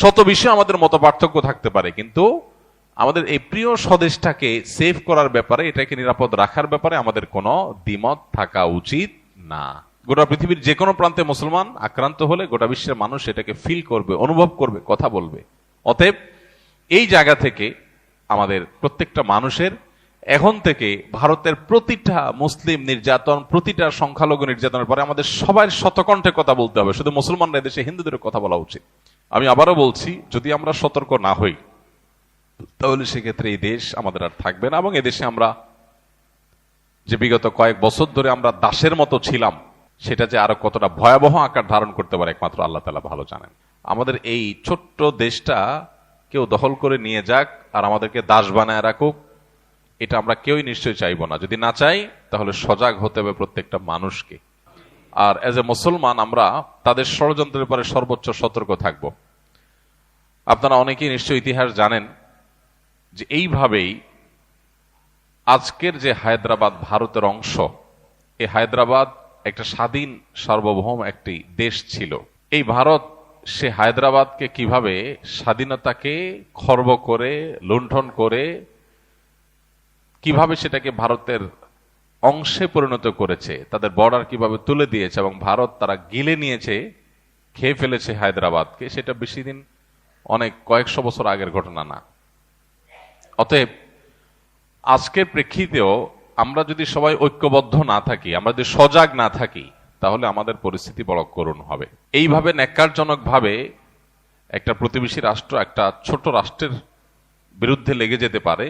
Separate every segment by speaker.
Speaker 1: শত বিষয়ে আমাদের মত পার্থক্য থাকতে পারে, কিন্তু আমাদের এই প্রিয় স্বদেশটাকে সেভ করার ব্যাপারে, এটাকে নিরাপদ রাখার ব্যাপারে আমাদের কোনো দ্বিমত থাকা উচিত না। গোটা পৃথিবীর যে কোনো প্রান্তে মুসলমান আক্রান্ত হলে গোটা বিশ্বের মানুষ এটাকে ফিল করবে, অনুভব করবে, কথা বলবে। অতএব এই জায়গা থেকে আমাদের প্রত্যেকটা মানুষের, এখন থেকে ভারতের প্রতিটা মুসলিম নির্যাতন, প্রতিটা সংখ্যালঘু নির্যাতনের পরে আমাদের সবার শতকণ্ঠে কথা বলতে হবে। শুধু মুসলমানরা দেশে হিন্দুদের কথা বলা উচিত। আমি আবারও বলছি, যদি আমরা সতর্ক না হই, তাহলে সেক্ষেত্রে এই দেশ আমাদের আর থাকবে না এবং এদেশে আমরা যে বিগত কয়েক বছর ধরে আমরা দাসের মতো ছিলাম, সেটা যে আরও কতটা ভয়াবহ আকার ধারণ করতে পারে একমাত্র আল্লাহ তালা ভালো জানেন। আমাদের এই ছোট্ট দেশটা কেউ দখল করে নিয়ে যাক আর আমাদেরকে দাস বানায় রাখুক, এটা আমরা কেউই নিশ্চয়ই চাইব না। যদি না চাই, তাহলে সজাগ হতে হবে প্রত্যেকটা মানুষকে। আর এজ এ মুসলমান আমরা তাদের ষড়যন্ত্রের পরে সর্বোচ্চ সতর্ক থাকব। আপনারা অনেকেই নিশ্চয়ই ইতিহাস জানেন যে এইভাবেই আজকের যে হায়দ্রাবাদ ভারতের অংশ এই হায়দ্রাবাদ একটা স্বাধীন সার্বভৌম একটি দেশ ছিল। এই ভারত সে হায়দ্রাবাদকে কীভাবে স্বাধীনতাকে খর্ব করে, লুণ্ঠন করে, কীভাবে সেটাকে ভারতের অংশে পরিণত করেছে, তাদের বর্ডার কীভাবে তুলে দিয়েছে এবং ভারত তারা গিলে নিয়েছে, খেয়ে ফেলেছে হায়দ্রাবাদকে, সেটা বেশি দিন, অনেক কয়েকশো বছর আগের ঘটনা না। অতএব, আজকের প্রেক্ষিতেও আমরা যদি সবাই ঐক্যবদ্ধ না থাকি, আমরা যদি সজাগ না থাকি, তাহলে আমাদের পরিস্থিতি বড় করুণ হবে। এইভাবে ন্যাক্কারজনক ভাবে একটা প্রতিবেশী রাষ্ট্র, একটা ছোট রাষ্ট্রের বিরুদ্ধে লেগে যেতে পারে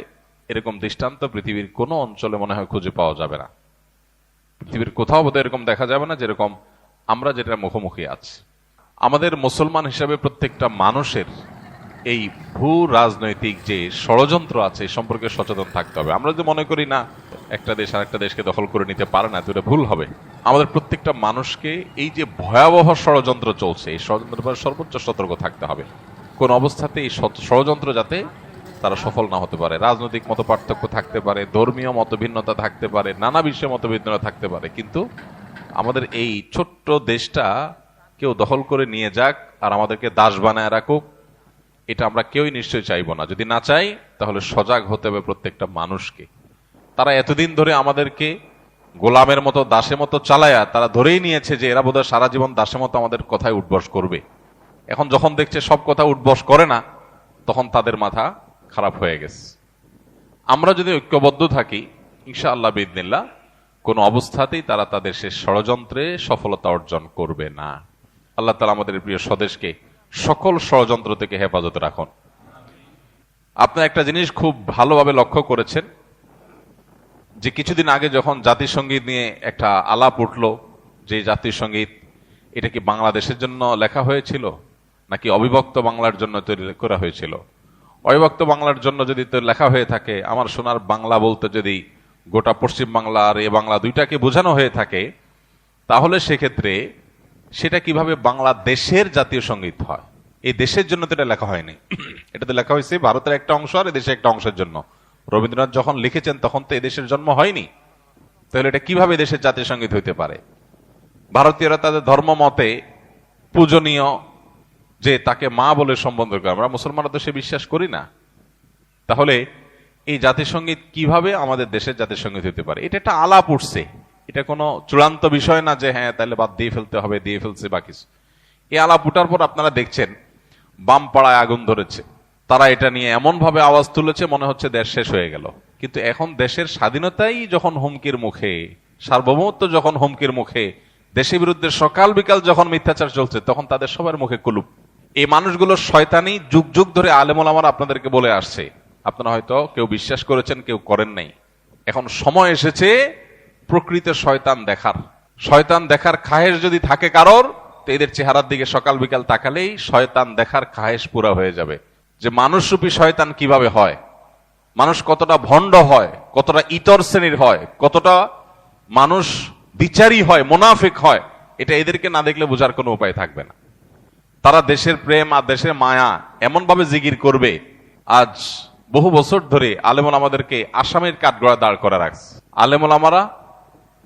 Speaker 1: এরকম দৃষ্টান্ত পৃথিবীর কোনো অঞ্চলে মনে হয় খুঁজে পাওয়া যাবে না। পৃথিবীর কোথাও বোধহয় এরকম দেখা যাবে না যেরকম আমরা যেটা মুখোমুখি আছি। আমাদের মুসলমান হিসাবে প্রত্যেকটা মানুষের এই ভূ রাজনৈতিক যে ষড়যন্ত্র আছে সম্পর্কে সচেতন থাকতে হবে। আমরা যদি মনে করি, না, একটা দেশ আর একটা দেশকে দখল করে নিতে পারে না এটা ভুল হবে। আমাদের প্রত্যেকটা মানুষকে এই যে ভয়াবহ ষড়যন্ত্র চলছে, এই ষড়যন্ত্র সর্বোচ্চ সতর্ক থাকতে হবে। কোন অবস্থাতে এই ষড়যন্ত্র যাতে তারা সফল না হতে পারে। রাজনৈতিক মত পার্থক্য থাকতে পারে, ধর্মীয় মতভিন্নতা থাকতে পারে, নানা বিষয়ে মতভিন্নতা থাকতে পারে। কিন্তু আমাদের এই ছোট্ট দেশটা কেউ দখল করে নিয়ে যাক আর আমাদেরকে দাস বানায় রাখুক, এটা আমরা কেউই নিশ্চয়ই চাইব না। যদি না চাই, তাহলে সজাগ হতে হবে প্রত্যেকটা মানুষকে। তারা এতদিন ধরে আমাদেরকে গোলামের মতো, দাসের মতো চালায়া, তারা ধরেই নিয়েছে যে এরা বোধহয় সারা জীবন দাসের মতো আমাদের কথায় উঠবস করবে। এখন যখন দেখছে সব কথা উঠবস করে না, তখন তাদের মাথা খারাপ হয়ে গেছে। আমরা যদি ঐক্যবদ্ধ থাকি ইনশা আল্লাহ বিদিল্লা কোনো অবস্থাতেই তারা তাদের সে ষড়যন্ত্রে সফলতা অর্জন করবে না। আল্লাহ তালা আমাদের প্রিয় স্বদেশকে সকল ষড়যন্ত্র থেকে হেফাজতে রাখুন। আপনার একটা জিনিস খুব ভালোভাবে লক্ষ্য করেছেন, যে কিছুদিন আগে যখন জাতিসংগীত নিয়ে একটা আলাপ উঠল, যে জাতীয় সংগীত এটা কি বাংলাদেশের জন্য লেখা হয়েছিল, নাকি অবিভক্ত বাংলার জন্য তৈরি করা হয়েছিল? অবিভক্ত বাংলার জন্য যদি তো লেখা হয়ে থাকে, আমার সোনার বাংলা বলতে যদি গোটা পশ্চিম বাংলা আর এ বাংলা দুইটাকে বোঝানো হয়ে থাকে, তাহলে সেক্ষেত্রে সেটা কীভাবে বাংলাদেশের জাতীয় সংগীত হয়? এই দেশের জন্য তো এটা লেখা হয়নি। এটাতে লেখা হয়েছে, ভারতের একটা অংশ আর দেশের একটা অংশের জন্য। রবীন্দ্রনাথ যখন লিখেছেন, তখন তো এদেশের জন্ম হয়নি। তাহলে এটা কীভাবে দেশের জাতীয় সংগীত হইতে পারে? ভারতীয়রা তাদের ধর্ম মতে পূজনীয় যে তাকে মা বলে সম্বোধন করে। আমরা মুসলমানরা তো সে বিশ্বাস করি না। তাহলে এই জাতিসংগীত কীভাবে আমাদের দেশের জাতিসংগীত হতে পারে? এটা একটা আলাপ উঠছে। এটা কোনো চূড়ান্ত বিষয় না যে হ্যাঁ তাহলে বাদ দিয়ে ফেলতে হবে, দিয়ে ফেলছে বা কিছু। এই আলাপ উঠার পর আপনারা দেখছেন, বাম পাড়ায় আগুন ধরেছে। তারা এটা নিয়ে এমন ভাবে আওয়াজ তুলেছে, মনে হচ্ছে দেশ শেষ হয়ে গেল। কিন্তু এখন দেশের স্বাধীনতাই যখন হুমকির মুখে, সার্বভৌমত্ব যখন হুমকির মুখে, দেশের বিরুদ্ধে সকাল বিকাল যখন মিথ্যাচার চলছে, তখন তাদের সবার মুখে কুলুপ। এই মানুষগুলো শয়তানি যুগ যুগ ধরে আলেমুল আমার আপনাদেরকে বলে আসছে। আপনারা হয়তো কেউ বিশ্বাস করেছেন, কেউ করেন নাই। এখন সময় এসেছে প্রকৃত শয়তান দেখার। শয়তান দেখার খায়েশ যদি থাকে কারোর, তো এদের চেহারার দিকে সকাল বিকাল তাকালেই শয়তান দেখার খায়েশ পুরা হয়ে যাবে। যে মানুষরূপী শয়তান কীভাবে হয়? মানুষ কতটা ভণ্ড হয়? কতটা ইতর শ্রেণির হয়? কতটা মানুষ বিচারী হয়, মোনাফিক হয়? এটা এদেরকে না দেখলে বোঝার কোনো উপায় থাকবে না। তারা দেশের প্রেম আর দেশের মায়া এমন ভাবে জিগির করবে। আজ বহু বছর ধরে আলেমুল আমাদেরকে আসামের কাঠগড়া দাঁড় করে রাখছে। আলেমুল আমারা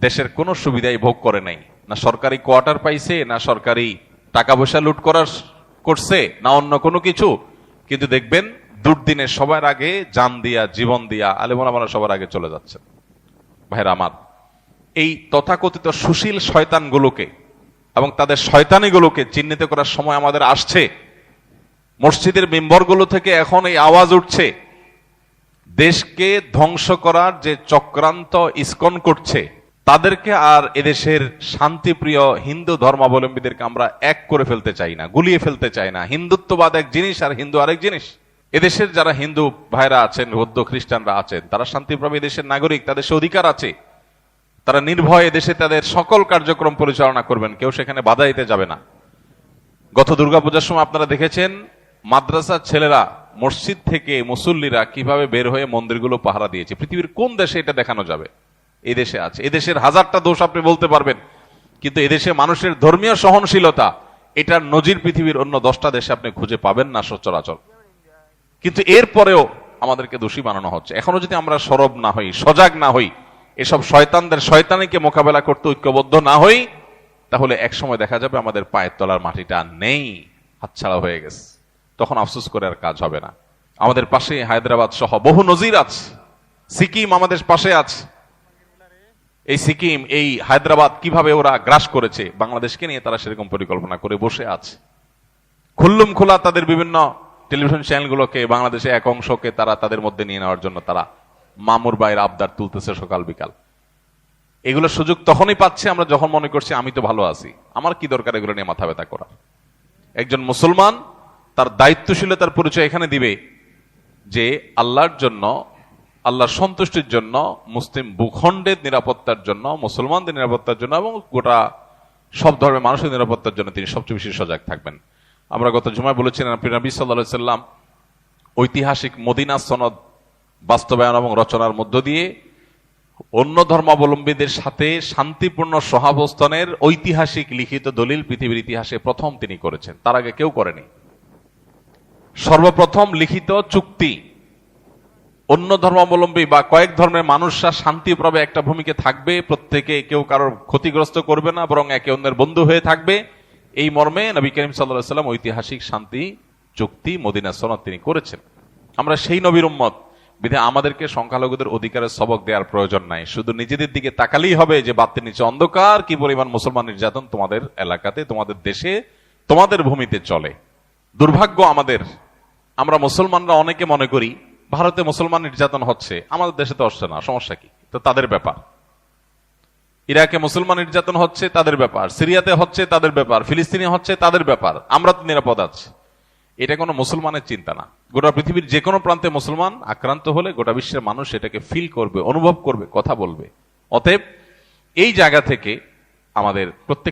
Speaker 1: দেশের কোনো সুবিধাই ভোগ করে নাই। না সরকারি কোয়ার্টার পাইছে, না সরকারি টাকা পয়সা লুট করার করছে, না অন্য কোনো কিছু। কিন্তু দেখবেন দুর্দিনে সবার আগে যান দিয়া, জীবন দিয়া আলেমরা সবার আগে চলে যাচ্ছে ভাইরা আমার, এই তথাকথিত সুশীল শয়তানগুলোকে এবং তাদের শয়তানিগুলোকে চিহ্নিত করার সময় আমাদের আসছে। মসজিদের মেম্বরগুলো থেকে এখন এই আওয়াজ উঠছে। দেশকে ধ্বংস করার যে চক্রান্ত ইস্কন করছে, তাদেরকে আর এদেশের শান্তিপ্রিয় হিন্দু ধর্মাবলম্বীদেরকে আমরা এক করে ফেলতে চাই না, গুলিয়ে ফেলতে চাই না। হিন্দুত্ববাদ এক জিনিস আর হিন্দু আরেক জিনিস। এদেশের যারা হিন্দু ভাইরা আছেন, বৌদ্ধ খ্রিস্টানরা আছেন, তারা শান্তিপ্রমী দেশের নাগরিক, তাদের অধিকার আছে। তারা নির্ভয়ে দেশে তাদের সকল কার্যক্রম পরিচালনা করবেন। কেউ সেখানে বাধা দিতে যাবে না। গত দুর্গাপূজার সময় আপনারা দেখেছেন, মাদ্রাসার ছেলেরা, মসজিদ থেকে মুসল্লিরা কীভাবে বের হয়ে মন্দিরগুলো পাহারা দিয়েছে। পৃথিবীর কোন দেশে এটা দেখানো যাবে? এই দেশে আছে। এদেশের হাজারটা দোষ আপনি বলতে পারবেন। কিন্তু এদেশে মানুষের ধর্মীয় সহনশীলতা, এটার নজির পৃথিবীর অন্য দশটা দেশে আপনি খুঁজে পাবেন না সচরাচর। কিন্তু এরপরেও আমাদেরকে দোষী বানানো হচ্ছে। এখনও যদি আমরা সরব না হই, সজাগ না হই এসব শয়তানদের শয়তানিকে মোকাবেলা করতে ঐক্যবদ্ধ না হই, তাহলে এক সময় দেখা যাবে আমাদের পায়ের তলার মাটিটা নেই, হাতছাড়া হয়ে গেছে। তখন আফসোস করে আর কাজ হবে না। আমাদের পাশে হায়দ্রাবাদ সহ বহু নজির আছে। সিকিম আমাদের পাশে আছে। এই সিকিম, এই হায়দ্রাবাদ কীভাবে ওরা গ্রাস করেছে, বাংলাদেশকে নিয়ে তারা সেরকম পরিকল্পনা করে বসে আছে। খুল্লুম খোলা তাদের বিভিন্ন টেলিভিশন চ্যানেলগুলোকে, বাংলাদেশে এক অংশকে তারা তাদের মধ্যে নিয়ে নেওয়ার জন্য তারা মামুর বাইর আবদার তুলতেছে সকাল বিকাল। এগুলো সুযোগ তখনই পাচ্ছে আমরা যখন মনে করছি আমি তো ভালো আছি। আমার কি দরকার এগুলো নিয়ে মাথা ব্যথা করার? একজন মুসলমান তার দায়িত্বশীলতার পরিচয় এখানে দিবে যে আল্লাহর জন্য, আল্লাহর সন্তুষ্টির জন্য, মুসলিম ভূখণ্ডের নিরাপত্তার জন্য, মুসলমানদের নিরাপত্তার জন্য এবং গোটা সব ধর্মের মানুষের নিরাপত্তার জন্য তিনি সবচেয়ে বেশি সজাগ থাকবেন। আমরা গত জুমায় বলেছিলেন আপনি নবী সাল্লাহ সাল্লাম ঐতিহাসিক মদিনা সনদ বাস্তবায়ন এবং রচনার মধ্য দিয়ে অন্য ধর্মাবলম্বীদের সাথে শান্তিপূর্ণ সহাবস্থানের ঐতিহাসিক লিখিত দলিল পৃথিবীর ইতিহাসে প্রথম তিনি করেছেন। তার আগে কেউ করেনি। সর্বপ্রথম লিখিত চুক্তি অন্য ধর্মাবলম্বী বা কয়েক ধর্মের মানুষরা শান্তিপ্রবে একটা ভূমিকে থাকবে, প্রত্যেকে কেউ কারোর ক্ষতিগ্রস্ত করবে না, বরং একে অন্যের বন্ধু হয়ে থাকবে। এই মর্মে নবী করিম সাল্লাহ সাল্লাম ঐতিহাসিক শান্তি চুক্তি মদিনা সনদ তিনি করেছেন। আমরা সেই নবীর উম্মত। বিধে আমাদেরকে সংখ্যালঘুদের অধিকারের সবক দেওয়ার প্রয়োজন নাই। শুধু নিজেদের দিকে তাকালেই হবে যে বাতির নিচে অন্ধকার, কি পরিমাণ মুসলমান নির্যাতন তোমাদের এলাকাতে, তোমাদের দেশে, তোমাদের ভূমিতে চলে। দুর্ভাগ্য আমাদের। আমরা মুসলমানরা অনেকে মনে করি, ভারতে মুসলমান নির্যাতন হচ্ছে, আমাদের দেশে তো হচ্ছে না, সমস্যা কি? তো তাদের ব্যাপার। ইরাকে মুসলমান নির্যাতন হচ্ছে, তাদের ব্যাপার। সিরিয়াতে হচ্ছে, তাদের ব্যাপার। ফিলিস্তিনে হচ্ছে, তাদের ব্যাপার। আমরা তো নিরাপদ আছি। এটা কোনো মুসলমানের চিন্তা না। গোটা পৃথিবীর যে কোনো প্রান্তে মুসলমান আক্রান্ত হলে গোটা বিশ্বের মানুষ এটাকে ফিল করবে, অনুভব করবে, কথা বলবে। অতএব এই জায়গা থেকে আমাদের প্রত্যেক